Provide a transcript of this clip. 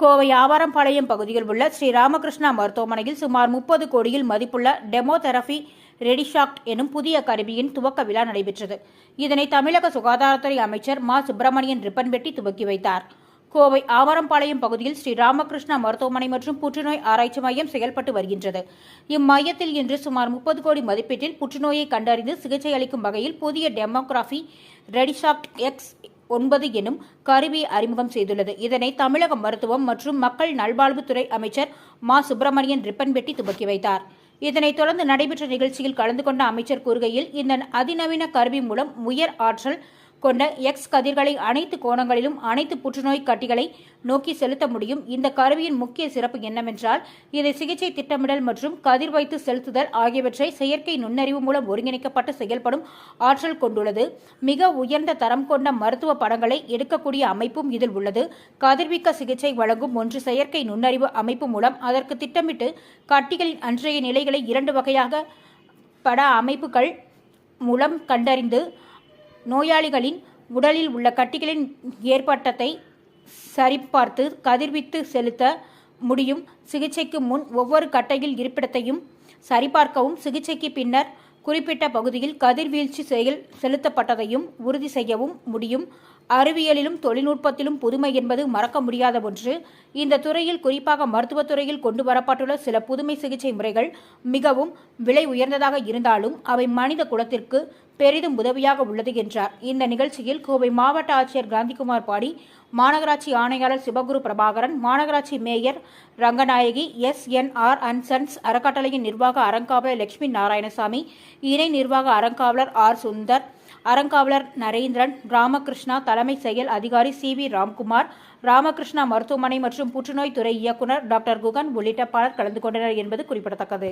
கோவை ஆவாரம்பாளையம் பகுதியில் உள்ள ஸ்ரீ ராமகிருஷ்ணா மருத்துவமனையில் சுமார் முப்பது கோடியில் மதிப்புள்ள டெமோதெரபி ரெடிஷாக்ட் எனும் புதிய கருவியின் துவக்க விழா நடைபெற்றது. இதனை தமிழக சுகாதாரத்துறை அமைச்சர் மா. சுப்பிரமணியன் ரிப்பன் வெட்டி துவக்கி வைத்தார். கோவை ஆவாரம்பாளையம் பகுதியில் ஸ்ரீ ராமகிருஷ்ணா மருத்துவமனை மற்றும் புற்றுநோய் ஆராய்ச்சி மையம் செயல்பட்டு வருகின்றது. இம்மையத்தில் இன்று சுமார் முப்பது கோடி மதிப்பீட்டில் புற்றுநோயை கண்டறிந்து சிகிச்சை அளிக்கும் வகையில் புதிய டெமோகிராஃபி ரெடிஷாக்ட் எக்ஸ் ஒன்பது எனும் கருவி அறிமுகம் செய்துள்ளது. இதனை தமிழக மருத்துவம் மற்றும் மக்கள் நல்வாழ்வுத்துறை அமைச்சர் மா. சுப்பிரமணியன் ரிப்பன்பெட்டி துவக்கி வைத்தார். இதனைத் தொடர்ந்து நடைபெற்ற நிகழ்ச்சியில் கலந்து கொண்ட அமைச்சர் கூறுகையில் இந்த அதிநவீன கருவி மூலம் உயர் ஆற்றல் கொண்ட எக்ஸ் கதிர்களை அனைத்து கோணங்களிலும் அனைத்து புற்றுநோய் கட்டிகளை நோக்கி செலுத்த முடியும். இந்த கருவியின் முக்கிய சிறப்பு என்னவென்றால் இதை சிகிச்சை திட்டமிடல் மற்றும் கதிர் வைத்து செலுத்துதல் ஆகியவற்றை செயற்கை நுண்ணறிவு மூலம் ஒருங்கிணைக்கப்பட்டு செயல்படும் ஆற்றல் கொண்டுள்ளது. மிக உயர்ந்த தரம் கொண்ட மருத்துவ படங்களை எடுக்கக்கூடிய அமைப்பும் இதில் உள்ளது. கதிர்வீக்க சிகிச்சை வழங்கும் ஒன்று செயற்கை நுண்ணறிவு அமைப்பு மூலம் அதற்கு திட்டமிட்டு கட்டிகளின் அன்றைய நிலைகளை இரண்டு வகையாக பட அமைப்புகள் மூலம் கண்டறிந்து நோயாளிகளின் உடலில் உள்ள கட்டிகளின் ஏற்பட்டத்தை சரிபார்த்து கதிர்வித்து செலுத்த முடியும். சிகிச்சைக்கு முன் ஒவ்வொரு கட்டையில் இருப்பிடத்தையும் சரிபார்க்கவும். சிகிச்சைக்கு பின்னர் குறிப்பிட்ட பகுதியில் கதிர்வீழ்ச்சி செயல் செலுத்தப்பட்டதையும் உறுதி செய்யவும் முடியும். அறிவியலிலும் தொழில்நுட்பத்திலும் புதுமை என்பது மறக்க முடியாத ஒன்று. இந்த துறையில் குறிப்பாக மருத்துவத்துறையில் கொண்டு வரப்பட்டுள்ள சில புதுமை சிகிச்சை முறைகள் மிகவும் விலை உயர்ந்ததாக இருந்தாலும் அவை மனித குலத்திற்கு பெரிதும் உதவியாக உள்ளது என்றார். இந்த நிகழ்ச்சியில் கோவை மாவட்ட ஆட்சியர் காந்திகுமார் பாடி மாநகராட்சி ஆணையாளர் சிவகுரு பிரபாகரன் மாநகராட்சி mayor Ranganayaki S. N. R. And sons அறக்கட்டளையின் நிர்வாக அறங்காவலர் லட்சுமி நாராயணசாமி இணை நிர்வாக அறங்காவலர் ஆர். சுந்தர் அறங்காவலர் நரேந்திரன் ராமகிருஷ்ணா தலைமை செயல் அதிகாரி சி வி ராம்குமார் ராமகிருஷ்ணா மருத்துவமனை மற்றும் புற்றுநோய் துறை இயக்குநர் டாக்டர் குகன் உள்ளிட்ட பலர் கலந்து கொண்டனர் என்பது குறிப்பிடத்தக்கது.